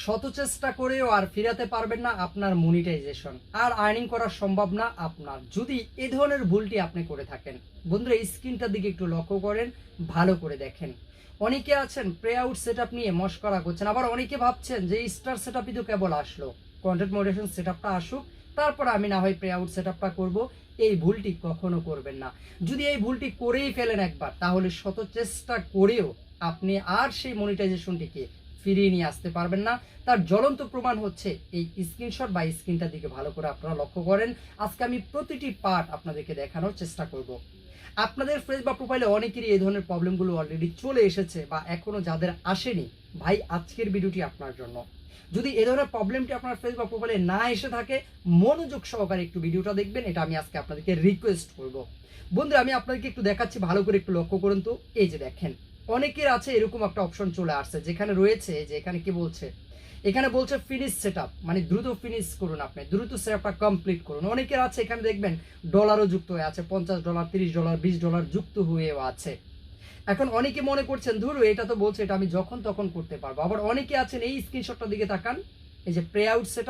শত চেষ্টা করেও আর ফিরাতে পারবেন না আপনার মনিটাইজেশন আর আর্নিং করা সম্ভব না আপনার। যদি এ ধরনের ভুলটি আপনি করে থাকেন, বন্ধুরা স্ক্রিনটার দিকে একটু লক্ষ্য করেন, ভালো করে দেখেন। অনেকে আছেন প্রে আউট সেট নিয়ে মস্করা করছেন, আবার অনেকে ভাবছেন যে স্টার সেট তো কেবল আসলো। কন্টেন্ট মডারেশন সেট আসুক, তারপর আমি না হয় প্রে আউট সেট আপটা করব, এই ভুলটি কখনো করবেন না। যদি এই ভুলটি করেই ফেলেন একবার, তাহলে শত চেষ্টা করেও আপনি আর সেই মনিটাইজেশনটিকে ফিরিয়ে নিয়ে আসতে পারবেন না। তার জ্বলন্ত প্রমাণ হচ্ছে এই স্ক্রিনশট বা স্ক্রিনটার দিকে ভালো করে আপনারা লক্ষ্য করেন। আজকে আমি প্রতিটি পার্ট আপনাদেরকে দেখানোর চেষ্টা করব। আপনাদের ফেস বা প্রোফাইলে অনেকেরই এই ধরনের প্রবলেমগুলো অলরেডি চলে এসেছে বা এখনও যাদের আসেনি। ভাই, আজকের ভিডিওটি আপনার জন্য। যদি এ ধরনের প্রবলেমটি আপনার ফেস বা প্রোফাইলে না এসে থাকে, মনোযোগ সহকারে একটু ভিডিওটা দেখবেন। এটা আমি আজকে আপনাদেরকে রিকোয়েস্ট করব। বন্ধুরা, আমি আপনাদেরকে একটু দেখাচ্ছি। ভালো করে একটু লক্ষ্য করুন তো। এই যে দেখেন অনেকের আছে এরকম একটা অপশন চলে আসছে, যেখানে রয়েছে যে এখানে কি বলছে? এখানে বলছে ফিনিশ সেট মানে দ্রুত ফিনিশ করুন আপনি, দ্রুত সেট কমপ্লিট করুন। অনেকের আছে, এখানে দেখবেন ডলারও যুক্ত হয়ে আছে, পঞ্চাশ ডলার তিরিশ ডলার বিশ ডলার যুক্ত হয়েও আছে। এখন অনেকে মনে করছেন, ধরু, এটা তো বলছে, এটা আমি যখন তখন করতে পারব। আবার অনেকে আছেন, এই স্ক্রিনশটটার দিকে তাকান, এই যে প্রে আউট সেট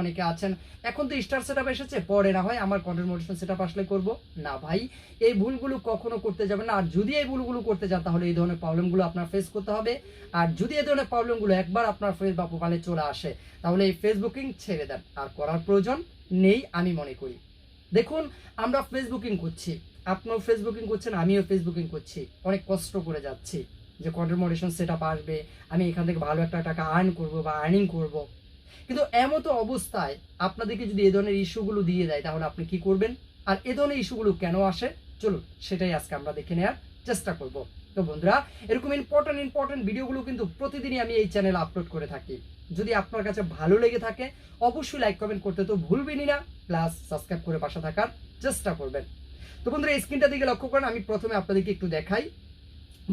অনেকে আছেন। এখন তো স্টার সেট এসেছে, পরে না হয় আমার কন্টেন্ট মোটিভেশন সেট আসলে করব। না ভাই, এই ভুলগুলো কখনো করতে যাবেন না। আর যদি এই ভুলগুলো করতে যান তাহলে এই ধরনের প্রবলেমগুলো আপনার ফেস করতে হবে। আর যদি এই ধরনের প্রবলেমগুলো একবার আপনার ফেস বা প্রোফাইলে চলে আসে, তাহলে এই ফেসবুকিং ছেড়ে দেন। আর করার প্রয়োজন নেই, আমি মনে করি। দেখুন, আমরা ফেসবুকিং করছি। আপনিও ফেসবুকিং করছেন, আমিও ফেসবুকিং করছি। অনেক কষ্ট করে যাচ্ছি যে কন্টেন্ট মডারেশন সেট আসবে, আমি এখান থেকে ভালো একটা টাকা আর্ন করব বা আর্নিং করব। কিন্তু এমতো অবস্থায় আপনাদেরকে যদি এই ধরনের ইস্যুগুলো দিয়ে দেয়, তাহলে আপনি কি করবেন? আর এ ধরনের ইস্যুগুলো কেন আসে? চলুন, সেটাই আজকে আমরা দেখে নেওয়ার চেষ্টা করব। তো বন্ধুরা, এরকম ইম্পর্টেন্ট ইম্পর্টেন্ট ভিডিওগুলো কিন্তু প্রতিদিনই আমি এই চ্যানেলে আপলোড করে থাকি। যদি আপনার কাছে ভালো লেগে থাকে, অবশ্যই লাইক কমেন্ট করতে তো ভুলবেনই না প্লাস সাবস্ক্রাইব করে পাশে থাকার চেষ্টা করবেন। তো বন্ধুরা, এই স্ক্রিনটা দিকে লক্ষ্য করেন, আমি প্রথমে আপনাদেরকে একটু দেখাই।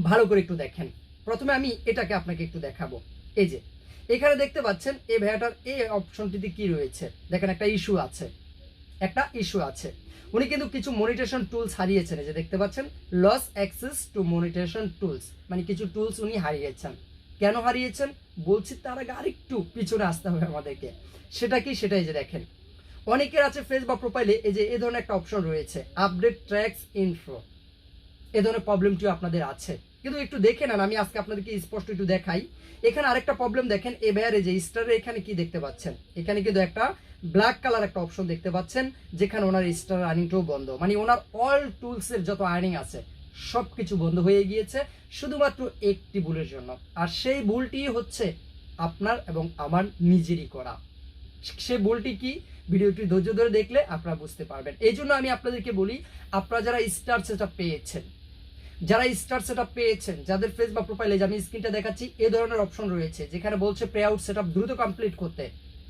ভালো করে একটু দেখেন। প্রথমে আমি এটাকে আপনাকে একটু দেখাবো। এই যে এখানে দেখতে পাচ্ছেন এই ভ্যাটার এই অপশনটিতে কি রয়েছে? দেখেন একটা ইস্যু আছে। একটা ইস্যু আছে। উনি কিন্তু কিছু মনিটেশন টুলস হারিয়েছেন যে দেখতে পাচ্ছেন, loss access to monetisation tools মানে কিছু টুলস উনি হারিয়েছেন। কেন হারিয়েছেন? বলছি তার আগে আরেকটু পিছনে আসতে হবে আমাদেরকে। সেটা কি? সেটাই যে দেখেন। অনেকের আছে ফেস বা প্রোফাইলে এই যে এ ধরনের একটা অপশন রয়েছে আপডেট ট্র্যাক্স ইনফ্রো এ ধরনের প্রবলেমটিও আপনাদের আছে। কিন্তু একটু দেখে নেন, আমি আজকে আপনাদেরকে স্পষ্ট একটু দেখাই। এখানে আরেকটা প্রবলেম দেখেন, এ যে স্টারের এখানে কি দেখতে পাচ্ছেন? এখানে কিন্তু একটা ব্ল্যাক কালার একটা অপশন দেখতে পাচ্ছেন, যেখানে ওনার স্টার আর্নিংটাও বন্ধ। মানে ওনার অল টুলসের যত আর্নিং আছে সব কিছু বন্ধ হয়ে গিয়েছে, শুধুমাত্র একটি ভুলের জন্য। আর সেই ভুলটি হচ্ছে আপনার এবং আমার নিজেরই করা। সে ভুলটি কি? ভিডিওটি ধৈর্য ধরে দেখলে আপনারা বুঝতে পারবেন। এই জন্য আমি আপনাদেরকে বলি, আপনারা যারা স্টার সেটা পেয়েছেন যারা স্টার সেট পেয়েছেন, যাদের ফেস বা প্রোফাইলে আমি স্ক্রিনটা দেখাচ্ছি, এ ধরনের অপশন রয়েছে, যেখানে বলছে পে আউট সেট দ্রুত কমপ্লিট করতে।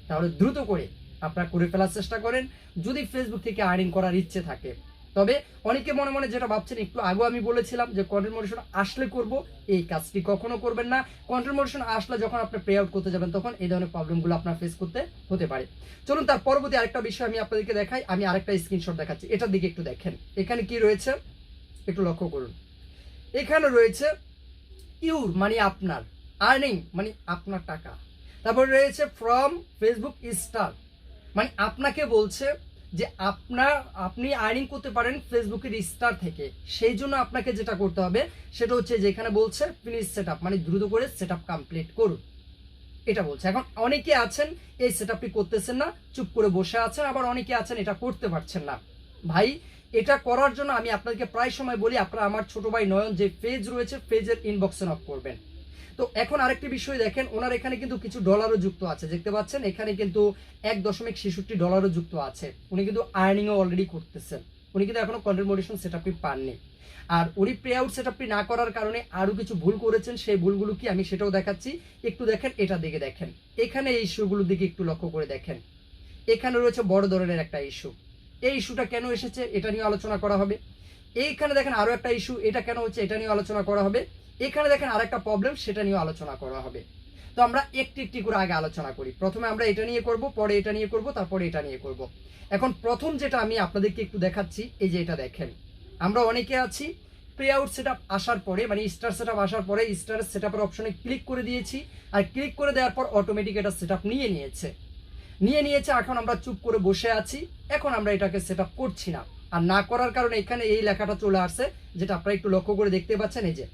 তাহলে দ্রুত করে আপনারা করে ফেলার চেষ্টা করেন, যদি ফেসবুক থেকে আর্নিং করার ইচ্ছে থাকে। তবে অনেকে মনে মনে যেটা ভাবছেন, একটু আগেও আমি বলেছিলাম যে কন্টেন্ট মোটিভেশন আসলে করব, এই কাজটি কখনো করবেন না। কন্টেন্ট মোটিভেশন আসলে যখন আপনি পে আউট করতে যাবেন, তখন এই ধরনের প্রবলেমগুলো আপনার ফেস করতে হতে পারে। চলুন তার পরবর্তী আরেকটা বিষয় আমি আপনাদেরকে দেখাই, আমি আরেকটা স্ক্রিনশট দেখাচ্ছি। এটার দিকে একটু দেখেন। এখানে কি রয়েছে? একটু লক্ষ্য করুন। এখানে রয়েছে ইউর মানে আপনার আর্নিং মানে আপনার টাকা। তারপর রয়েছে ফ্রম ফেসবুক স্টার মানে আপনাকে বলছে যে আপনার, আপনি আর্নিং করতে পারেন ফেসবুকের স্টার থেকে। সেই জন্য আপনাকে যেটা করতে হবে, সেটা হচ্ছে যে এখানে বলছে ফিনিশ সেট মানে দ্রুত করে সেট কমপ্লিট করুন। এটা বলছে। এখন অনেকে আছেন, এই সেট করতেছেন না, চুপ করে বসে আছেন, আবার অনেকে আছেন, এটা করতে পারছেন না। ভাই এটা করার জন্য আমি আপনাদেরকে প্রায় সময় বলি, আপনারা আমার ছোট ভাই নয়ন যে পেজ রয়েছে পেজের ইনবক্সে নক করবেন। তো এখন আরেকটি বিষয় দেখেন, ওনার এখানে কিন্তু কিছু ডলারও যুক্ত আছে, দেখতে পাচ্ছেন? এখানে কিন্তু এক দশমিক ছেষট্টি ডলারও যুক্ত আছে। উনি কিন্তু আর্নিংও অলরেডি করতেছেন। উনি কিন্তু এখনও কন্টেন্ট মোটিভেশন সেট আপনি পাননি। আর উনি পে আউট সেট আপনি না করার কারণে আরও কিছু ভুল করেছেন, সেই ভুলগুলো কি আমি সেটাও দেখাচ্ছি। একটু দেখেন, এটা দিকে দেখেন। এখানে এই ইস্যুগুলোর দিকে একটু লক্ষ্য করে দেখেন। এখানে রয়েছে বড় ধরনের একটা ইস্যু এই ইস্যুটা কেন এসেছে এটা নিয়ে আলোচনা করা হবে। এইখানে দেখেন আরও একটা ইস্যু, এটা কেন হচ্ছে এটা নিয়ে আলোচনা করা হবে। এখানে দেখেন আর একটা প্রবলেম সেটা নিয়ে আলোচনা করা হবে। তো আমরা একটি একটি করে আগে আলোচনা করি। প্রথমে আমরা এটা নিয়ে করব, পরে এটা নিয়ে করব, তারপরে এটা নিয়ে করব। এখন প্রথম যেটা আমি আপনাদেরকে একটু দেখাচ্ছি, এই যে এটা দেখেন। আমরা অনেকে আছি প্রে আউট সেট আসার পরে মানে স্টার সেট আসার পরে স্টার সেট অপশনে ক্লিক করে দিয়েছি। আর ক্লিক করে দেওয়ার পর অটোমেটিক এটা সেট নিয়ে নিয়েছে। নিয়ে নিয়েছে, এখন আমরা চুপ করে বসে আছি। এখন আমরা এটাকে সেট করছি না। আর না করার কারণে এখানে এই লেখাটা চলে আসছে, যেটা আপনারা একটু লক্ষ্য করে দেখতে পাচ্ছেন, এই যে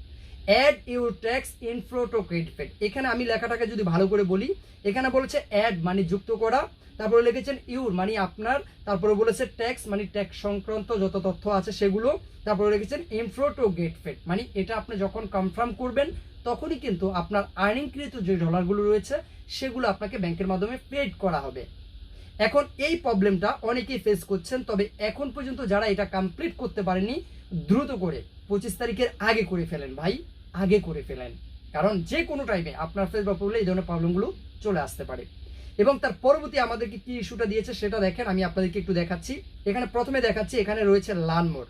add your tax info to credit এখানে আমি লেখাটাকে যদি ভালো করে বলি, এখানে বলেছে অ্যাড মানে যুক্ত করা, তারপরে লিখেছেন ইউর মানে আপনার, তারপরে বলেছে ট্যাক্স মানে ট্যাক্স সংক্রান্ত যত তথ্য আছে সেগুলো, তারপরে লিখেছেন ইনফ্লো টু গেট ফেড মানে এটা আপনি যখন কনফার্ম করবেন, তখনই কিন্তু আপনার আর্নিংকৃত যে ডলারগুলো রয়েছে, সেগুলো আপনাকে ব্যাংকের মাধ্যমে পেড করা হবে। এখন এই প্রবলেমটা অনেকেই ফেস করছেন, তবে এখন পর্যন্ত যারা এটা কমপ্লিট করতে পারেনি, দ্রুত করে, পঁচিশ তারিখের আগে করে ফেলেন ভাই। আগে করে ফেলেন। কারণ যে কোনো টাইমে আপনার ফেস বা পড়লে এই ধরনের প্রবলেমগুলো চলে আসতে পারে। এবং তার পরবর্তী আমাদেরকে কি ইস্যুটা দিয়েছে সেটা দেখেন, আমি আপনাদেরকে একটু দেখাচ্ছি। এখানে প্রথমে দেখাচ্ছি, এখানে রয়েছে লান মোড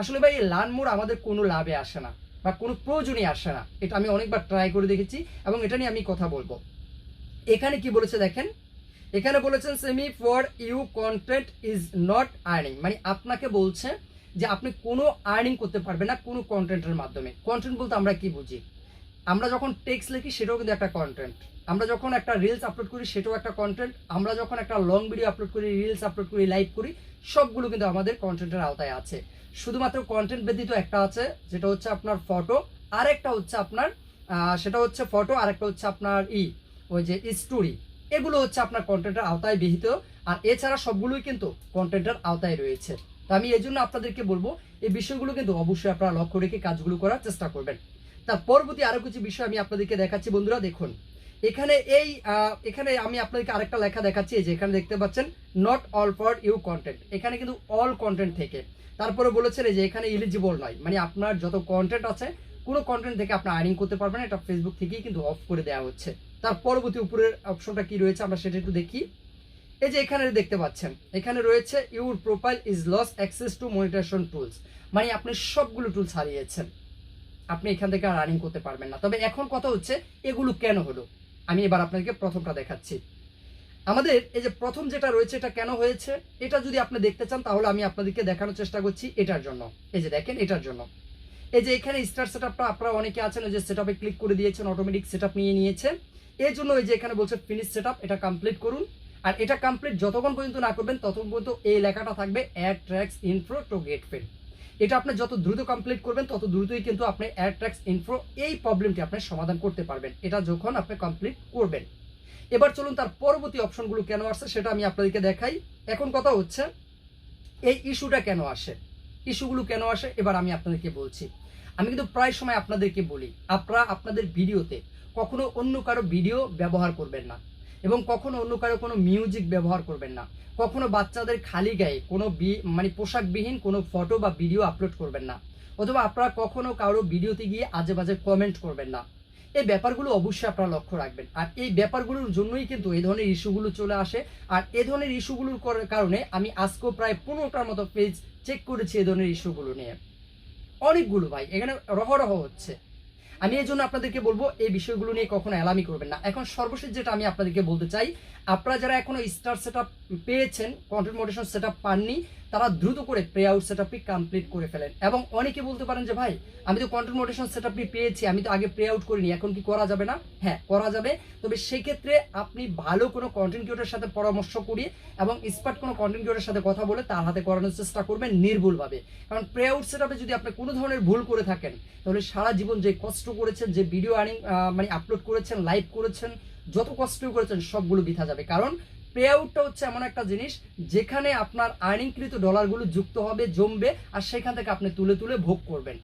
আসলে ভাই, এই লান মোড আমাদের কোনো লাভে আসে না বা কোনো প্রয়োজনই আসে না। এটা আমি অনেকবার ট্রাই করে দেখেছি এবং এটা নিয়ে আমি কথা বলব। এখানে কি বলেছে দেখেন? এখানে বলেছেন some for you content is not earning মানে আপনাকে বলছে যে আপনি কোনো আর্নিং করতে পারবেন না কোনো কন্টেন্টের মাধ্যমে। কন্টেন্ট বলতে আমরা কি বুঝি? আমরা যখন টেক্সট লিখি, সেটাও কিন্তু একটা কন্টেন্ট আমরা যখন একটা রিলস আপলোড করি, সেটাও একটা কন্টেন্ট আমরা যখন একটা লং ভিডিও আপলোড করি রিলস আপলোড করি লাইভ করি, সবগুলো কিন্তু আমাদের কন্টেন্টের আওতায় আছে। শুধুমাত্র কন্টেন্ট ব্যতীত একটা আছে, যেটা হচ্ছে আপনার ফটো আর একটা হচ্ছে আপনার সেটা হচ্ছে ফটো আর একটা হচ্ছে আপনার ই, ওই যে স্টোরি এগুলো হচ্ছে আপনার কন্টেন্টের আওতায় বিহিত। আর এছাড়া সবগুলোই কিন্তু কন্টেন্টের আওতায় রয়েছে। তো আমি এই জন্য আপনাদেরকে বলব, এই বিষয়গুলো কিন্তু অবশ্যই আপনারা লক্ষ্য রেখে কাজগুলো করার চেষ্টা করবেন। তার পরবর্তী আরও কিছু বিষয় আমি আপনাদেরকে দেখাচ্ছি, বন্ধুরা দেখুন। এখানে এই এখানে আমি আপনাদেরকে আরেকটা লেখা দেখাচ্ছি যে এখানে দেখতে পাচ্ছেন not all for you content এখানে কিন্তু অল কন্টেন্ট থেকে। তারপরে বলেছেন যে এখানে এলিজিবল নয়। মানে আপনার যত কন্টেন্ট আছে, কোনো কন্টেন্ট থেকে আপনি আর্নিং করতে পারবেন এটা ফেসবুক থেকেই কিন্তু অফ করে দেওয়া হচ্ছে। তার পরবর্তী উপরের অপশনটা কি রয়েছে, আমরা সেটা একটু দেখি। এই যে এখানে দেখতে পাচ্ছেন, এখানে রয়েছে your profile is loss access to monetisation tools মানে আপনি সবগুলো টুলস হারিয়েছেন। আপনি এখান থেকে আর রানিং করতে পারবেন না। তবে এখন কথা হচ্ছে, এগুলো কেন হলো? আমি এবার আপনাদেরকে প্রথমটা দেখাচ্ছি। আমাদের এই যে প্রথম যেটা রয়েছে, এটা কেন হয়েছে? এটা যদি আপনি দেখতে চান, তাহলে আমি আপনাদেরকে দেখানোর চেষ্টা করছি এটার জন্য। এই যে দেখেন, এটার জন্য। এই যে এখানে স্টার সেটআপটা আপনারা অনেকে আছেন, ওই যে সেটআপে ক্লিক করে দিয়েছেন অটোমেটিক সেটআপ নিয়ে নিয়েছে এর জন্য এই যে এখানে বলছে ফিনিশ সেটআপ এটা কমপ্লিট করুন। আর এটা কমপ্লিট যতক্ষণ পর্যন্ত না করবেন, ততক্ষণ পর্যন্ত এই লেখাটা থাকবে add tax info to get paid এটা আপনি যত দ্রুত কমপ্লিট করবেন, তত দ্রুতই কিন্তু আপনি অ্যাড ট্র্যাক্স ইনফ্রো এই প্রবলেমটি আপনি সমাধান করতে পারবেন। এটা যখন আপনি কমপ্লিট করবেন। এবার চলুন তার পরবর্তী অপশনগুলো কেন আসছে, সেটা আমি আপনাদেরকে দেখাই। এখন কথা হচ্ছে, এই ইস্যুটা কেন আসে? ইস্যুগুলো কেন আসে? এবার আমি আপনাদেরকে বলছি। আমি কিন্তু প্রায় সময় আপনাদেরকে বলি, আপনারা আপনাদের ভিডিওতে কখনো অন্য কারও ভিডিও ব্যবহার করবেন না। এবং কখনো অন্য কারও কোনো মিউজিক ব্যবহার করবেন না। কখনো বাচ্চাদের খালি গায়ে কোনো মানে পোশাকবিহীন কোনো ফটো বা ভিডিও আপলোড করবেন না। অথবা আপনারা কখনো কারও ভিডিওতে গিয়ে আজে বাজে কমেন্ট করবেন না। এই ব্যাপারগুলো অবশ্যই আপনারা লক্ষ্য রাখবেন। আর এই ব্যাপারগুলোর জন্যই কিন্তু এই ধরনের ইস্যুগুলো চলে আসে। আর এ ধরনের ইস্যুগুলোর কারণে আমি আজকেও প্রায় পনেরোটার মতো পেজ চেক করেছি এই ধরনের ইস্যুগুলো নিয়ে। অনেকগুলো ভাই, এখানে রহরহ হচ্ছে। আমি এই জন্য আপনাদেরকে বলব, এই বিষয়গুলো নিয়ে কখনো অ্যালামি করবেন না। এখন সর্বশেষ যেটা আমি আপনাদেরকে বলতে চাই, আপনারা যারা এখনও স্টার সেট পেয়েছেন কন্টেন্ট মোটেশন সেট পাননি তারা দ্রুত করে প্রে আউট সেট কমপ্লিট করে ফেলেন। এবং অনেকে বলতে পারেন যে, ভাই, আমি তো কন্টেন্ট মোডেশন সেট পেয়েছি, আমি তো আগে প্রে আউট করিনি, এখন কি করা যাবে না? হ্যাঁ করা যাবে। তবে সেক্ষেত্রে আপনি ভালো কোনো কন্টেন্ট ক্রিয়েটারের সাথে পরামর্শ করিয়ে এবং স্পার্ট কোনো কন্টেন্ট ক্রিয়েটারের সাথে কথা বলে তার হাতে করানোর চেষ্টা করবেন নির্ভুলভাবে। কারণ প্রে আউট সেট আপে যদি আপনি কোনো ধরনের ভুল করে থাকেন, তাহলে সারা জীবন যে কষ্ট করেছেন, যে ভিডিও আর্নিং মানে আপলোড করেছেন লাইভ করেছেন, যত কষ্ট করেছেন, সবগুলো বৃথা যাবে। কারণ পে আউটটা হচ্ছে এমন একটা জিনিস, যেখানে আপনার আর্নিংকৃত ডলারগুলো যুক্ত হবে, জমবে, আর সেখান থেকে আপনি তুলে তুলে ভোগ করবেন।